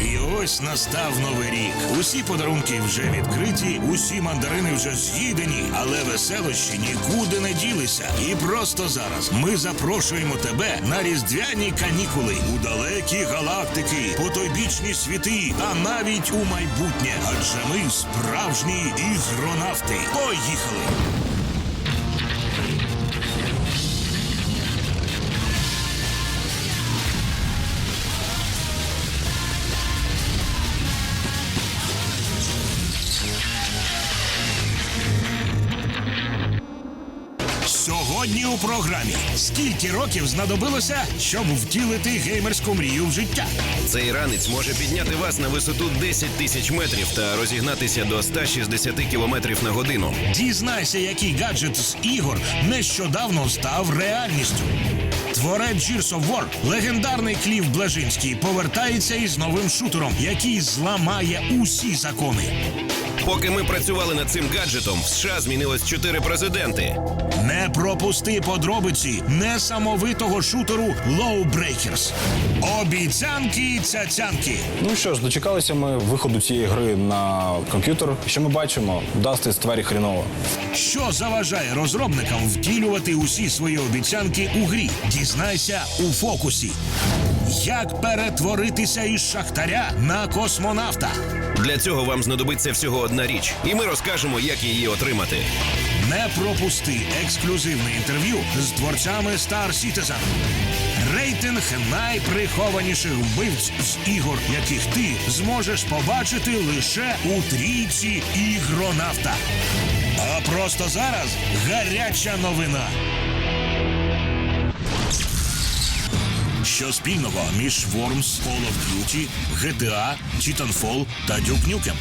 І ось настав новий рік. Усі подарунки вже відкриті, усі мандарини вже з'їдені, але веселощі нікуди не ділися. І просто зараз ми запрошуємо тебе на різдвяні канікули у далекі галактики, потойбічні світи та навіть у майбутнє. Адже ми справжні ігронавти. Поїхали! Сьогодні у програмі скільки років знадобилося, щоб втілити геймерську мрію в життя? Цей ранець може підняти вас на висоту 10 тисяч метрів та розігнатися до 160 кілометрів на годину. Дізнайся, який гаджет з ігор нещодавно став реальністю. Творець Gears of War, легендарний Клів Блажинський, повертається із новим шутером, який зламає усі закони. Поки ми працювали над цим гаджетом, в США змінилось чотири президенти. Не пропусти подробиці несамовитого шутеру Low Breakers. Обіцянки і цяцянки. Ну що ж, дочекалися ми виходу цієї гри на комп'ютер. Що ми бачимо? Дасти стварі хріново. Що заважає розробникам втілювати усі свої обіцянки у грі? Дізнайся у фокусі. Як перетворитися із шахтаря на космонавта? Для цього вам знадобиться всього одна річ, і ми розкажемо, як її отримати. Не пропусти ексклюзивне інтерв'ю з творцями Star Citizen. Рейтинг найприхованіших вбивць з ігор, яких ти зможеш побачити лише у трійці ігронавта. А просто зараз гаряча новина. Що спільного між Worms, Call of Duty, GTA, Titanfall та Duke Nukem?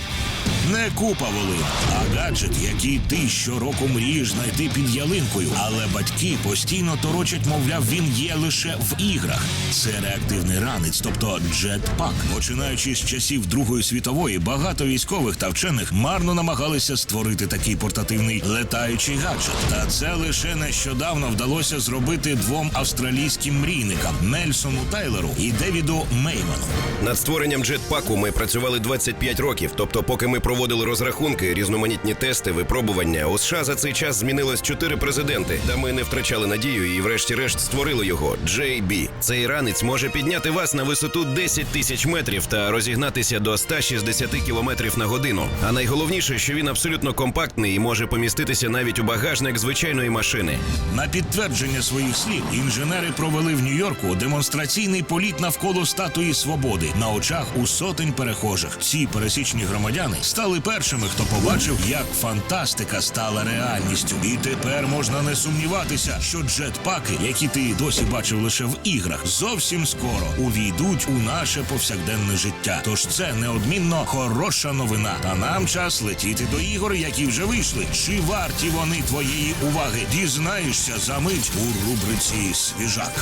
Не купа волин, а гаджет, який ти щороку мрієш знайти під ялинкою. Але батьки постійно торочать, мовляв, він є лише в іграх. Це реактивний ранець, тобто джетпак. Починаючи з часів Другої світової, багато військових та вчених марно намагалися створити такий портативний летаючий гаджет. Та це лише нещодавно вдалося зробити двом австралійським мрійникам Нельсону Тайлеру і Девіду Мейману. Над створенням джетпаку ми працювали 25 років. Тобто, поки ми проводили розрахунки, різноманітні тести, випробування, у США за цей час змінилось чотири президенти. Та ми не втрачали надію і, врешті-решт, створили його. JB. Цей ранець може підняти вас на висоту 10 тисяч метрів та розігнатися до 160 кілометрів на годину. А найголовніше, що він абсолютно компактний і може поміститися навіть у багажник звичайної машини. На підтвердження своїх слів інженери провели в Нью-Йорку демонстраційний політ навколо статуї свободи на очах у сотень перехожих. Ці пересічні громадяни стали першими, хто побачив, як фантастика стала реальністю. І тепер можна не сумніватися, що джетпаки, які ти досі бачив лише в іграх, зовсім скоро увійдуть у наше повсякденне життя. Тож це неодмінно хороша новина. А нам час летіти до ігор, які вже вийшли. Чи варті вони твоєї уваги? Дізнаєшся за мить у рубриці Свіжак.